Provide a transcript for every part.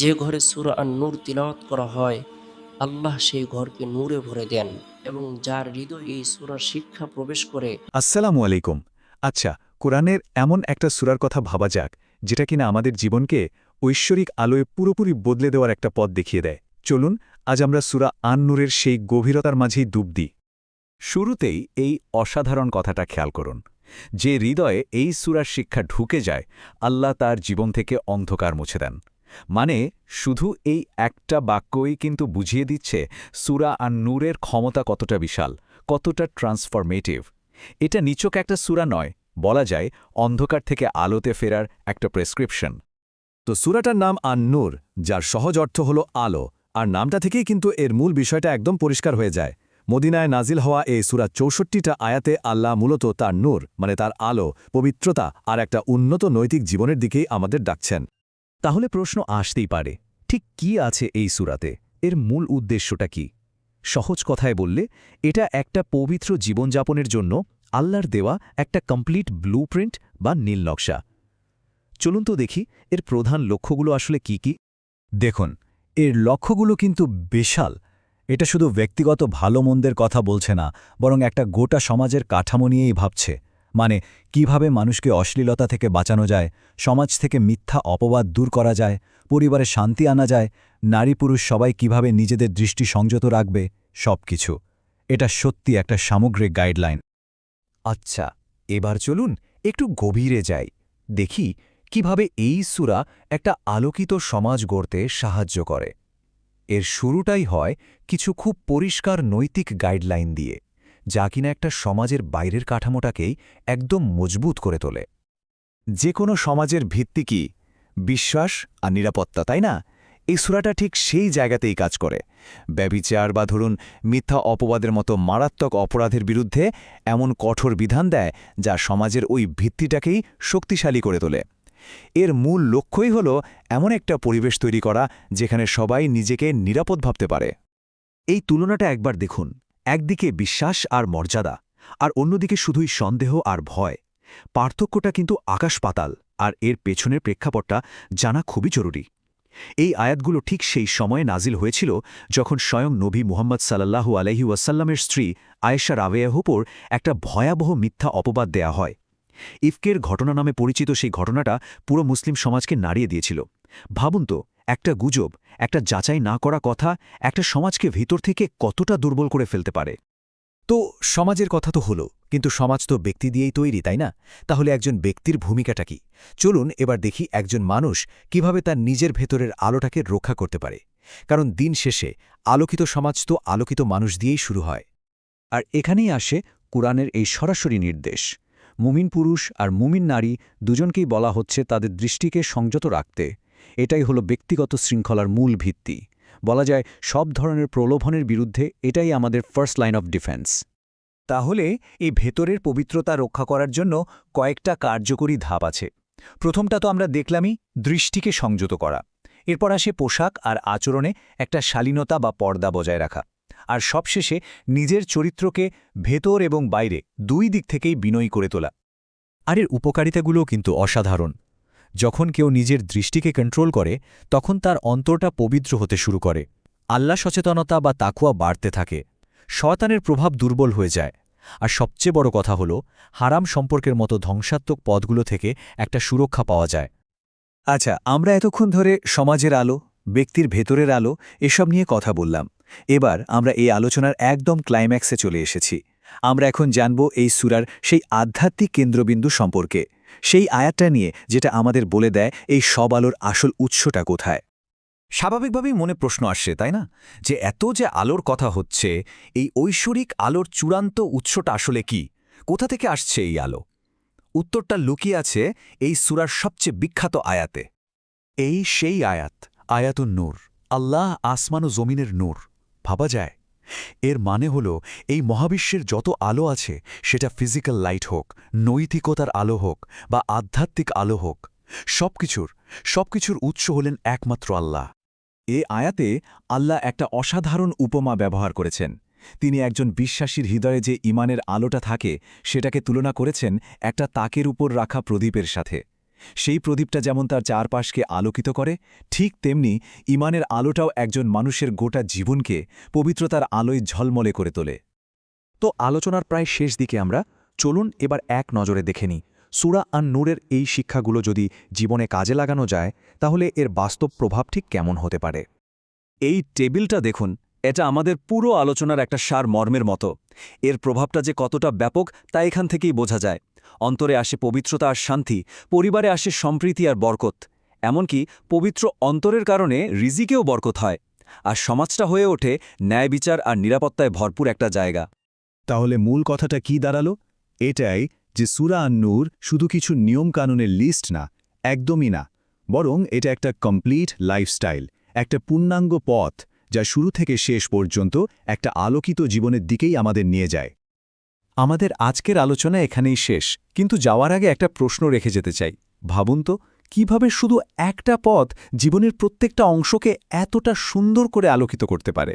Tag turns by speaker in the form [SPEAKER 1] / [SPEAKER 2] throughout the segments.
[SPEAKER 1] যে ঘরে সুরা আর নূর তিলাওয়াত করা হয়, আল্লাহ সেই ঘরকে নূরে ভরে দেন এবং যার হৃদয় এই সুরার শিক্ষা প্রবেশ করে
[SPEAKER 2] আসসালামু আলাইকুম। আচ্ছা কোরআনের এমন একটা সুরার কথা ভাবা যাক, যেটা কিনা আমাদের জীবনকে ঐশ্বরিক আলোয় পুরোপুরি বদলে দেওয়ার একটা পথ দেখিয়ে দেয়। চলুন, আজ আমরা সুরা আন নূরের সেই গভীরতার মাঝেই ডুব দিই। শুরুতেই এই অসাধারণ কথাটা খেয়াল করুন। যে হৃদয়ে এই সুরার শিক্ষা ঢুকে যায়, আল্লাহ তার জীবন থেকে অন্ধকার মুছে দেন। মানে শুধু এই একটা বাক্যই কিন্তু বুঝিয়ে দিচ্ছে সুরা আর নূরের ক্ষমতা কতটা বিশাল, কতটা ট্রান্সফরমেটিভ এটা নিচক একটা সুরা নয়, বলা যায় অন্ধকার থেকে আলোতে ফেরার একটা প্রেসক্রিপশন
[SPEAKER 3] তো সুরাটার নাম আন্নুর, যার সহজ অর্থ হল আলো, আর নামটা থেকেই কিন্তু এর মূল বিষয়টা একদম পরিষ্কার হয়ে যায়। মদিনায় নাজিল হওয়া এই সুরা চৌষট্টিটা আয়াতে আল্লাহ মূলত তার নূর মানে তার আলো, পবিত্রতা, আর একটা উন্নত নৈতিক জীবনের দিকেই আমাদের ডাকছেন। তাহলে প্রশ্ন আসতেই পারে, ঠিক কি আছে এই সুরাতে? এর মূল উদ্দেশ্যটা কি? সহজ কথায় বললে, এটা একটা পবিত্র জীবনযাপনের জন্য আল্লাহর দেওয়া একটা কমপ্লিট ব্লুপ্রিন্ট বা নীল নকশা। চলুন তো দেখি, এর প্রধান লক্ষ্যগুলো আসলে কি কি? দেখুন, এর লক্ষ্যগুলো কিন্তু বিশাল। এটা শুধু ব্যক্তিগত ভালো মন্দের কথা বলছে না, বরং একটা গোটা সমাজের কাঠামো নিয়েই ভাবছে। মানে কীভাবে মানুষকে অশ্লীলতা থেকে বাঁচানো যায়, সমাজ থেকে মিথ্যা অপবাদ দূর করা যায়, পরিবারে শান্তি আনা যায়, নারী পুরুষ সবাই কীভাবে নিজেদের দৃষ্টি সংযত রাখবে সব কিছু এটা সত্যি একটা সামগ্রিক গাইডলাইন। আচ্ছা এবার চলুন একটু গভীরে যাই। দেখি কীভাবে এই সুরা একটা আলোকিত সমাজ গড়তে সাহায্য করে। এর শুরুটাই হয় কিছু খুব পরিষ্কার নৈতিক গাইডলাইন দিয়ে। যা কিনা একটা সমাজের বাইরের কাঠামোটাকেই একদম মজবুত করে তোলে। যে কোনো সমাজের ভিত্তি কি? বিশ্বাস আর নিরাপত্তা, তাই না? এই সুরাটা ঠিক সেই জায়গাতেই কাজ করে। ব্যবিচার বা ধরুন মিথ্যা অপবাদের মতো মারাত্মক অপরাধের বিরুদ্ধে এমন কঠোর বিধান দেয় যা সমাজের ওই ভিত্তিটাকেই শক্তিশালী করে তোলে। এর মূল লক্ষ্যই হল এমন একটা পরিবেশ তৈরি করা যেখানে সবাই নিজেকে নিরাপদ ভাবতে পারে। এই তুলনাটা একবার দেখুন। একদিকে বিশ্বাস আর মর্যাদা, আর অন্যদিকে শুধুই সন্দেহ আর ভয়। পার্থক্যটা কিন্তু আকাশ পাতাল, আর এর পেছনের প্রেক্ষাপটটা জানা খুবই জরুরি। এই আয়াতগুলো ঠিক সেই সময়ে নাজিল হয়েছিল যখন স্বয়ং নবী মুহাম্মদ সাল্লাহু আলহি ওয়াসাল্লামের স্ত্রী আয়েশা রাবেয়াহ উপর একটা ভয়াবহ মিথ্যা অপবাদ দেয়া হয়। ইফকের ঘটনা নামে পরিচিত সেই ঘটনাটা পুরো মুসলিম সমাজকে নাড়িয়ে দিয়েছিল। ভাবুন তো একটা গুজব, একটা যাচাই না করা কথা, একটা সমাজকে ভিতর থেকে কতটা দুর্বল করে ফেলতে পারে। তো সমাজের কথা তো হলো, কিন্তু সমাজ তো ব্যক্তি দিয়েই তৈরি, তাই না? তাহলে একজন ব্যক্তির ভূমিকাটা কি? চলুন এবার দেখি একজন মানুষ কীভাবে তার নিজের ভেতরের আলোটাকে রক্ষা করতে পারে। কারণ দিন শেষে আলোকিত সমাজ তো আলোকিত মানুষ দিয়েই শুরু হয়। আর এখানেই আসে কোরআনের এই সরাসরি নির্দেশ। মুমিন পুরুষ আর মুমিন নারী দুজনকেই বলা হচ্ছে তাদের দৃষ্টিকে সংযত রাখতে। এটাই হলো ব্যক্তিগত শৃঙ্খলার মূল ভিত্তি। বলা যায়, সব ধরনের প্রলোভনের বিরুদ্ধে এটাই আমাদের ফার্স্ট লাইন অফ ডিফেন্স তাহলে, এই ভেতরের পবিত্রতা রক্ষা করার জন্য কয়েকটা কার্যকরী ধাপ আছে। প্রথমটা তো আমরা দেখলামই, দৃষ্টিকে সংযত করা। এরপর আসে পোশাক আর আচরণে একটা শালীনতা বা পর্দা বজায় রাখা। আর সবশেষে নিজের চরিত্রকে ভেতর এবং বাইরে দুই দিক থেকেই বিনয়ী করে তোলা। আর এর উপকারিতাগুলোও কিন্তু অসাধারণ। যখন কেউ নিজের দৃষ্টিকে কন্ট্রোল করে, তখন তার অন্তরটা পবিত্র হতে শুরু করে। আল্লাহ সচেতনতা বা তাকুয়া বাড়তে থাকে। শয়তানের প্রভাব দুর্বল হয়ে যায়। আর সবচেয়ে বড় কথা হল, হারাম সম্পর্কের মতো ধ্বংসাত্মক পদগুলো থেকে একটা সুরক্ষা পাওয়া যায়। আচ্ছা আমরা এতক্ষণ ধরে সমাজের আলো, ব্যক্তির ভেতরের আলো, এসব নিয়ে কথা বললাম। এবার আমরা এই আলোচনার একদম ক্লাইম্যাক্সে চলে এসেছি। আমরা এখন জানব এই সুরার সেই আধ্যাত্মিক কেন্দ্রবিন্দু সম্পর্কে। সেই আয়াতটা নিয়ে যেটা আমাদের বলে দেয় এই সব আলোর আসল উৎসটা কোথায়। স্বাভাবিকভাবেই মনে প্রশ্ন আসছে তাই না? যে এত যে আলোর কথা হচ্ছে, এই ঐশ্বরিক আলোর চূড়ান্ত উৎসটা আসলে কি? কোথা থেকে আসছে এই আলো? উত্তরটা লুকিয়ে আছে এই সুরার সবচেয়ে বিখ্যাত আয়াতে। এই সেই আয়াত, আয়াতুন নূর। আল্লাহ আসমান ও জমিনের নূর। ভাবা যায়? এর মানে হল, এই মহাবিশ্বের যত আলো আছে, সেটা ফিজিক্যাল লাইট হোক, নৈতিকতার আলো হোক, বা আধ্যাত্মিক আলো হোক, সবকিছুর সবকিছুর উৎস হলেন একমাত্র আল্লাহ। এ আয়াতে আল্লাহ একটা অসাধারণ উপমা ব্যবহার করেছেন। তিনি একজন বিশ্বাসীর হৃদয়ে যে ইমানের আলোটা থাকে, সেটাকে তুলনা করেছেন একটা তাকের উপর রাখা প্রদীপের সাথে। সেই প্রদীপটা যেমন তার চারপাশকে আলোকিত করে, ঠিক তেমনি ইমানের আলোটাও একজন মানুষের গোটা জীবনকে পবিত্রতার আলোয় ঝলমলে করে তোলে। তো আলোচনার প্রায় শেষ দিকে আমরা চলুন এবার এক নজরে দেখে নিই। সুরা আন নূরের এই শিক্ষাগুলো যদি জীবনে কাজে লাগানো যায়, তাহলে এর বাস্তব প্রভাব ঠিক কেমন হতে পারে?
[SPEAKER 4] এই টেবিলটা দেখুন, এটা আমাদের পুরো আলোচনার একটা সার মর্মের মতো। এর প্রভাবটা যে কতটা ব্যাপক, তা এখান থেকেই বোঝা যায়। অন্তরে আসে পবিত্রতা আর শান্তি, পরিবারে আসে সম্প্রীতি আর বরকত। এমনকি পবিত্র অন্তরের কারণে রিজিকেও বরকত হয়। আর সমাজটা হয়ে ওঠে ন্যায় বিচার আর নিরাপত্তায় ভরপুর একটা জায়গা।
[SPEAKER 3] তাহলে মূল কথাটা কি দাঁড়াল? এটাই যে সুরা আন্নুর শুধু কিছু নিয়মকানুনের লিস্ট না, একদমই না। বরং এটা একটা কমপ্লিট লাইফস্টাইল একটা পূর্ণাঙ্গ পথ যা শুরু থেকে শেষ পর্যন্ত একটা আলোকিত জীবনের দিকেই আমাদের নিয়ে যায়। আমাদের আজকের আলোচনা এখানেই শেষ, কিন্তু যাওয়ার আগে একটা প্রশ্ন রেখে যেতে চাই। ভাবুন তো, কীভাবে শুধু একটা পথ জীবনের প্রত্যেকটা অংশকে এতটা সুন্দর করে আলোকিত করতে পারে?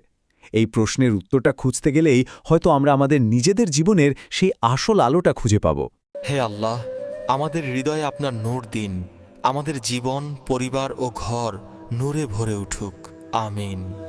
[SPEAKER 3] এই প্রশ্নের উত্তরটা খুঁজতে গেলেই হয়তো আমরা আমাদের নিজেদের জীবনের সেই আসল আলোটা খুঁজে পাব।
[SPEAKER 5] হে আল্লাহ, আমাদের হৃদয়ে আপনার নূর দিন। আমাদের জীবন, পরিবার ও ঘর নূরে ভরে উঠুক। আমিন।